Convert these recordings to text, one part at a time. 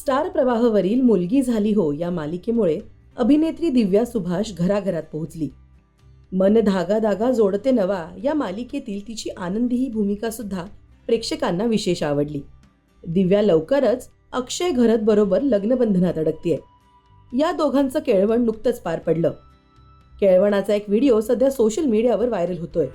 Star प्रवाहवरील मुलगी झाली हो या मालिकेमुळे अभिनेत्री दिव्या सुभाष घराघरात पोहोचली. मन धागा धागा जोडते नवा या मालिकेतील तिची आनंदी ही भूमिका सुद्धा प्रेक्षकांना विशेष आवडली. दिव्या लवकरच अक्षय घरत बरोबर लग्नबंधनात अडकतीये. या दोघांचं केळवण नुकतंच पार पडलं. केळवणाचा एक व्हिडिओ सध्या सोशल मीडियावर व्हायरल होतोय.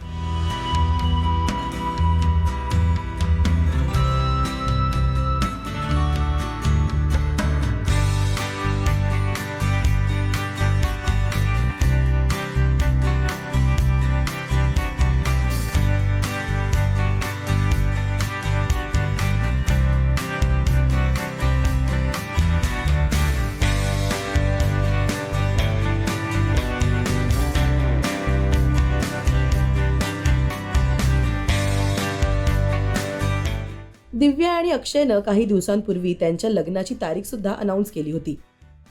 दिव्या आणि अक्षयनं काही दिवसांपूर्वी त्यांच्या लग्नाची तारीखसुद्धा अनाऊन्स केली होती.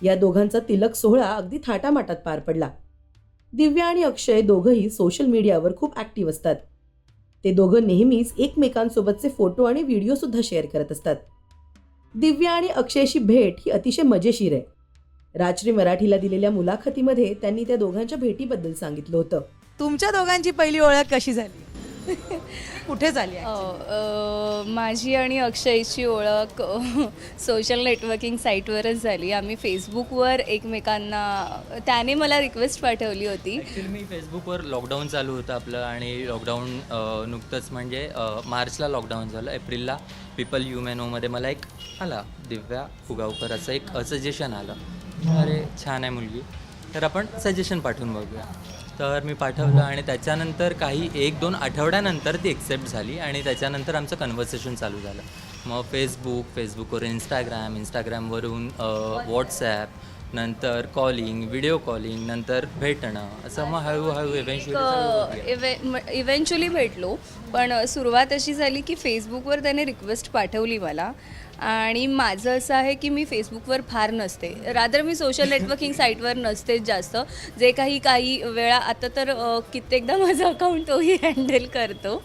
या दोघांचा तिलक सोहळा अगदी थाटामाटात पार पडला. दिव्या आणि अक्षय दोघंही सोशल मीडियावर खूप ॲक्टिव्ह असतात. ते दोघं नेहमीच एकमेकांसोबतचे फोटो आणि व्हिडिओसुद्धा शेअर करत असतात. दिव्या आणि अक्षयशी भेट ही अतिशय मजेशीर आहे. राजश्री मराठीला दिलेल्या मुलाखतीमध्ये त्यांनी त्या दोघांच्या भेटीबद्दल सांगितलं होतं. तुमच्या दोघांची पहिली ओळख कशी झाली? कुठे झाली अ, माझी आणि अक्षयची ओळख सोशल नेटवर्किंग साईटवरच झाली. आम्ही फेसबुकवर एकमेकांना त्याने मला रिक्वेस्ट पाठवली होती. ॲक्च्युली मी फेसबुकवर लॉकडाऊन चालू होतं आपलं आणि लॉकडाऊन नुकतंच म्हणजे अ, मार्चला लॉकडाऊन झालं. एप्रिलला पीपल युमेनोमध्ये मला एक आला दिव्या फुगावकर असं एक सजेशन आलं. अरे छान आहे मुलगी. तर आपण सजेशन पाठवून बघूया. तर मी पाठवलं आणि त्याच्यानंतर काही एक दोन आठवड्यानंतर ती एक्सेप्ट झाली आणि त्याच्यानंतर आमचं कन्व्हर्सेशन चालू झालं. मग फेसबुक फेसबुकवर इंस्टाग्राम इंस्टाग्रामवरून व्हॉट्सॲप नंतर कॉलिंग व्हिडिओ कॉलिंग नंतर भेटणं असं मग हळूहळू इव्हेंच्युअली इवे इव्हेंच्युअली भेटलो पण सुरुवात अशी झाली की फेसबुकवर त्याने रिक्वेस्ट पाठवली मला. आणि माझं असं आहे की मी फेसबुकवर फार नसते. रादर मी सोशल नेटवर्किंग साईटवर नसतेच जास्त. जे काही काही वेळा आता तर कित्येकदा माझं अकाउंट तोही हँडल करतो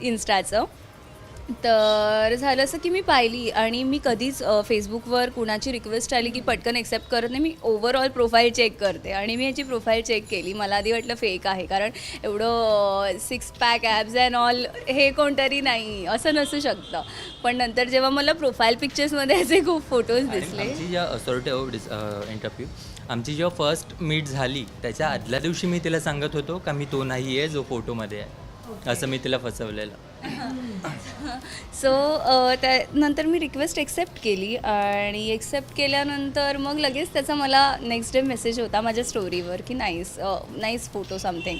इन्स्टाचं तर झालं असं की मी पाहिली आणि मी कधीच फेसबुकवर कुणाची रिक्वेस्ट आली की पटकन एक्सेप्ट करत नाही. मी ओव्हरऑल प्रोफाईल चेक करते आणि मी ह्याची प्रोफाईल चेक केली. मला आधी वाटलं फेक आहे. कारण एवढं six pack apps and all हे कोणतरी नाही. असं नसू शकतं. पण नंतर जेव्हा मला प्रोफाईल पिक्चर्समध्ये असे खूप फोटोज दिसले. इंटरव्ह्यू आमची जेव्हा फर्स्ट मीट झाली त्याच्या आदल्या दिवशी मी तिला सांगत होतो का मी तो नाही आहे जो फोटोमध्ये आहे. असं मी तिला फसवलेलं. सो त्यानंतर मी रिक्वेस्ट एक्सेप्ट केली आणि एक्सेप्ट केल्यानंतर मग लगेच त्याचा मला नेक्स्ट डे मेसेज होता माझ्या स्टोरीवर की nice nice photo something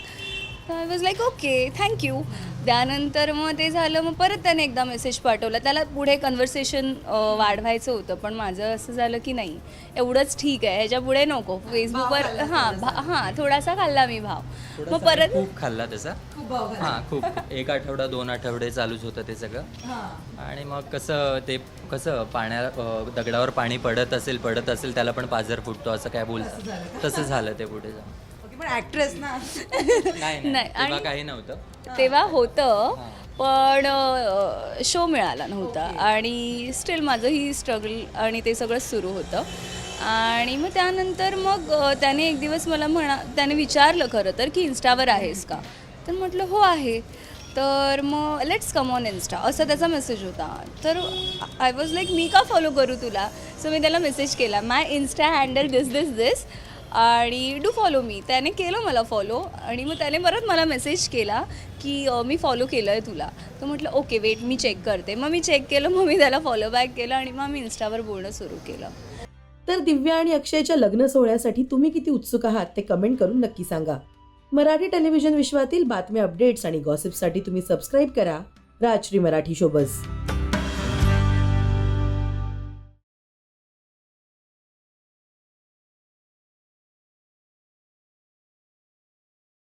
I was like okay thank you त्यानंतर मग ते झालं मग परत त्याने एकदा मेसेज पाठवला. त्याला पुढे कन्व्हर्सेशन वाढवायचं होतं पण माझं असं झालं की नाही एवढंच ठीक आहे. ह्याच्या पुढे नको फेसबुकवर हां हां थोडासा खाल्ला मी भाव. मग परत खूप खाल्ला त्याचा. हां खूप. एक आठवडा दोन आठवडे चालूच होतं ते सगळं. आणि मग कसं ते कसं पाण्या दगडावर पाणी पडत असेल पडत असेल त्याला पण पाझर फुटतो असं काय बोलतं तसं झालं ते पुढे जाऊन. पण ऍक्ट्रेस ना. नाही नाही, नाही तेव्हा आणि- काही नव्हतं. तेव्हा होतं पण शो मिळाला नव्हता. आणि स्टील माझंही स्ट्रगल आणि ते सगळं सुरू होतं. आणि मग त्यानंतर मग अ, त्याने एक दिवस मला म्हणा त्याने विचारलं खरं तर की इन्स्टावर आहेस का? तर म्हटलं हो आहे. तर मग लेट्स कम ऑन इन्स्टा असा त्याचा मेसेज होता. तर आय वॉज लाईक मी का फॉलो करू तुला? सो मी त्याला मेसेज केला माय इन्स्टा हँडल दिस दिस दिस आणि डू फॉलो मी त्याने केलं मला फॉलो आणि मग त्याने परत मला मेसेज केला की अ, मी फॉलो केलं आहे तुला. तर म्हटलं ओके वेट मी चेक करते. मग मी चेक केलं मग मी त्याला फॉलो बॅक केलं आणि मग मी इन्स्टावर बोलणं सुरू केलं. तर दिव्या आणि अक्षयच्या लग्न सोहळ्यासाठी तुम्ही किती उत्सुक आहात ते कमेंट करून नक्की सांगा. मराठी टेलिव्हिजन विश्वातील बातम्या अपडेट्स आणि गॉसिपसाठी तुम्ही सबस्क्राईब करा. राजश्री मराठी शोबस